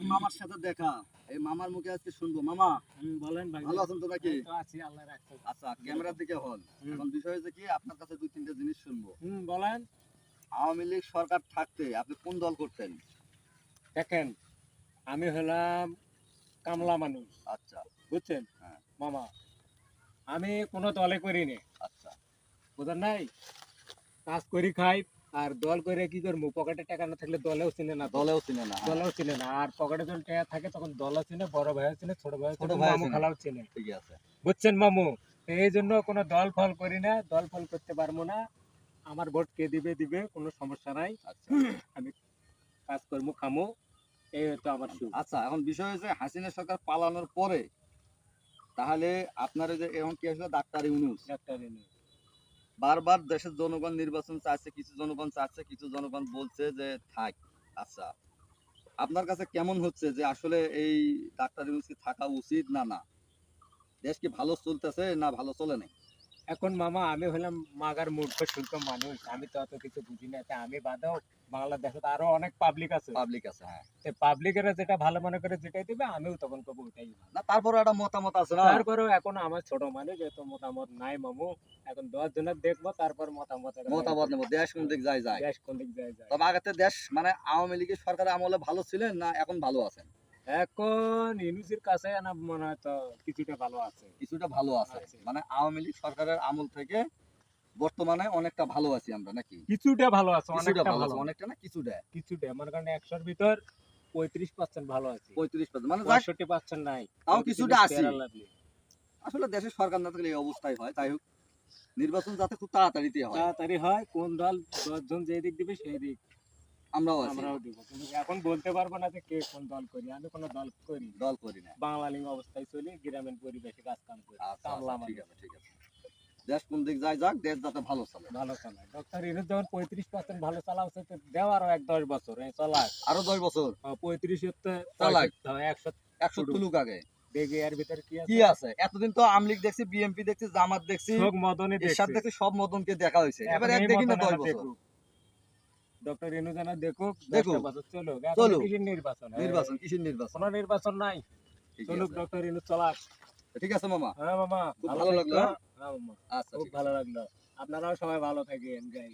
যাক মামার সাথে দেখা। এই মামার মুখে আজকে শুনব। মামা বলেন ভালো আছেন তো নাকি? আছি আল্লাহ রাখছে আচ্ছা ক্যামেরার দিকে হন। এখন বিষয় হচ্ছে কি আপনার কাছে দুই তিনটা জিনিস শুনব। হুম বলেন। আওয়ামী লীগ সরকার থাকতে আপনি কোন দল করতেন? দেখেন আমি হলাম কামলা মানুষ। আচ্ছা। বুঝছেন? হ্যাঁ। মামা আমি কোনো দলে করিনি। আচ্ছা। বুঝেন নাই? কাজ করি খাই। আর দল করে কি করব পকেটে টাকা না থাকলে দলেও চিনে না দলেও চিনে না হ্যাঁ, দলেও চিনে না। আর পকেটে যখন টাকা থাকে তখন দলও চিনে বড় ভাইও চিনে ছোট ভাইও ছোট ভাইও মামু। খালাও চিনে। ঠিক আছে। বুঝছেন মামু? এই জন্য কোনো দল ফল করি না দল ফল করতে পারব না। আমার ভোট কে দিবে দিবে কোনো সমস্যা নাই। আচ্ছা। কাজ কর্ম খামো। এই হতো আমার সুখ। আচ্ছা এখন বিষয় হচ্ছে হাসিনা সরকার পালানোর পরে তাহলে আপনার যে এখন কি আসলে ডাক্তার ইউনুস। ডাক্তার এনে। বারবার দেশের জনগণ নির্বাচন চাইছে, কিছু জনগণ চাচ্ছে কিছু জনগণ বলছে যে থাক আচ্ছা। আপনার কাছে কেমন হচ্ছে যে আসলে এই ডাক্তার ইউনুস কি থাকা উচিত না না? দেশ কি ভালো চলতেছে না ভালো চলে নাই? এখন মামা আমি হলাম মাগার মূর্খ শুল্ক মানুষ। আমি তো অত কিছু বুঝি না। তা আমি বাদেও বাংলাদেশে তো আরও অনেক পাবলিক আছে। পাবলিক আছে হ্যাঁ। পাবলিকেরা যেটা ভালো মনে করে যেটাই দিবে আমিও তখন করব ওটাই না তারপরে একটা মতামত আছে না? তারপরেও এখন আমার ছোট মানুষ এত মতামত নাই মামু। এখন দশ জনের দেখব তারপর মতামত মতামত নেব দেশ কোন দিক যায় যায়। দেশ কোন দিক যায় যায়। তবে আগেতে দেশ মানে আওয়ামী লীগের সরকারের আমলে ভালো ছিলেন না এখন ভালো আছেন? এখন ইউনুসির কাছে না মনে হয় তো কিছুটা ভালো আছে। কিছুটা ভালো আছে। মানে আওয়ামী লীগ সরকারের আমল থেকে বর্তমানে অনেকটা ভালো আছি আমরা নাকি? কিছুটা ভালো আছে অনেকটা ভালো আছে অনেকটা না কিছুটা? কিছুটা মনে করেন একশোর ভিতর পঁয়ত্রিশ পার্সেন্ট ভালো আছে। পঁয়ত্রিশ পার্সেন্ট মানে যাক, পঁয়ষট্টি পার্সেন্ট নাই। তাও কিছুটা আছে। আসলে দেশের সরকার না থাকলে এই অবস্থায় হয়। তাই হোক নির্বাচন যাতে খুব তাড়াতাড়িতে হয়। তাড়াতাড়ি হয় কোন দল দশজন যে দিক দিবে সেই দিক। আমরাও আছি। আমরাও দিব। কিন্তু এখন বলতে পারব না যে কে কোন দল করি। আমি কোনো দল করি দল করি না। বাঙালি অবস্থায় চলি গ্রামীণ পরিবেশে কাজ কাম করি। আচ্ছা, কামলা আচ্ছা, ঠিক আছে ঠিক আছে। দেশ কোন দিক যায় যাক দেশ যাতে ভালো চলে। ভালো চালায় ডক্টর যখন পঁয়ত্রিশ পার্সেন্ট ভালো চালা এক দশ বছর এই চালাক। আরও দশ বছর? পঁয়ত্রিশ চালাক। একশো একশো তুলুক আগে। দেখি এর ভিতরে কি কি আছে? এতদিন তো দেখছি বিএমপি দেখছি জামাত দেখছি মদনে এরশাদ দেখছি। সব মদনকে দেখা হয়েছে। এবার এক দেখি না দশ বছর। ডক্টর ইনু জানা দেখুক দেখুক। চলো চলুক। কিসের নির্বাচন নির্বাচন কিসের নির্বাচন। কোনো নির্বাচন নাই। চলুক ডক্টর রেনু চলাক। ঠিক আছে মামা। হ্যাঁ মামা। ভালো লাগল, হ্যাঁ মামা। আচ্ছা খুব ভালো লাগল। আপনারাও সবাই ভালো থাকেন গাই